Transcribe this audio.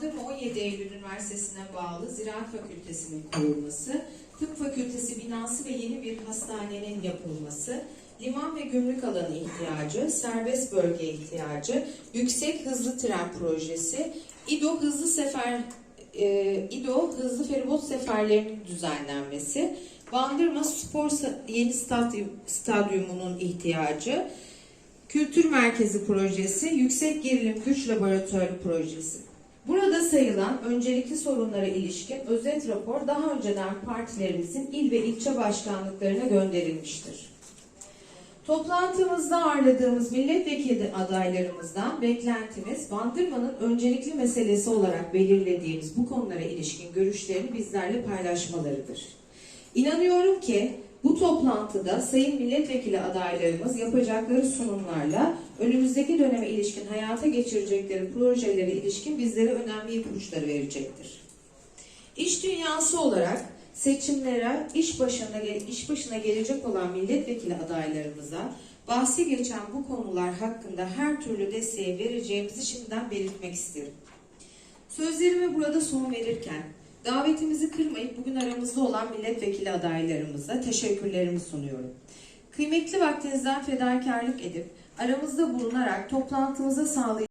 Bandırma 17 Eylül Üniversitesi'ne bağlı Ziraat Fakültesi'nin kurulması, Tıp Fakültesi binası ve yeni bir hastanenin yapılması, liman ve gümrük alanı ihtiyacı, serbest bölge ihtiyacı, yüksek hızlı tren projesi, İDO hızlı sefer e, İDO hızlı feribot seferlerinin düzenlenmesi, Bandırma Spor Yeni Stadyum, Stadyumu'nun ihtiyacı, Kültür Merkezi Projesi, Yüksek Gerilim Güç Laboratuvarı Projesi. Burada sayılan öncelikli sorunlara ilişkin özet rapor daha önceden partilerimizin il ve ilçe başkanlıklarına gönderilmiştir. Toplantımızda ağırladığımız milletvekili adaylarımızdan beklentimiz Bandırma'nın öncelikli meselesi olarak belirlediğimiz bu konulara ilişkin görüşlerini bizlerle paylaşmalarıdır. İnanıyorum ki bu toplantıda sayın milletvekili adaylarımız yapacakları sunumlarla önümüzdeki döneme ilişkin hayata geçirecekleri projelere ilişkin bizlere önemli ipuçları verecektir. İş dünyası olarak seçimlere iş başına iş başına gelecek olan milletvekili adaylarımıza bahsi geçen bu konular hakkında her türlü desteği vereceğimizi şimdiden belirtmek isterim. Sözlerime burada son verirken davetimizi kırmayıp bugün aramızda olan milletvekili adaylarımıza teşekkürlerimi sunuyorum. Kıymetli vaktinizden fedakarlık edip aramızda bulunarak toplantımıza sağlayacak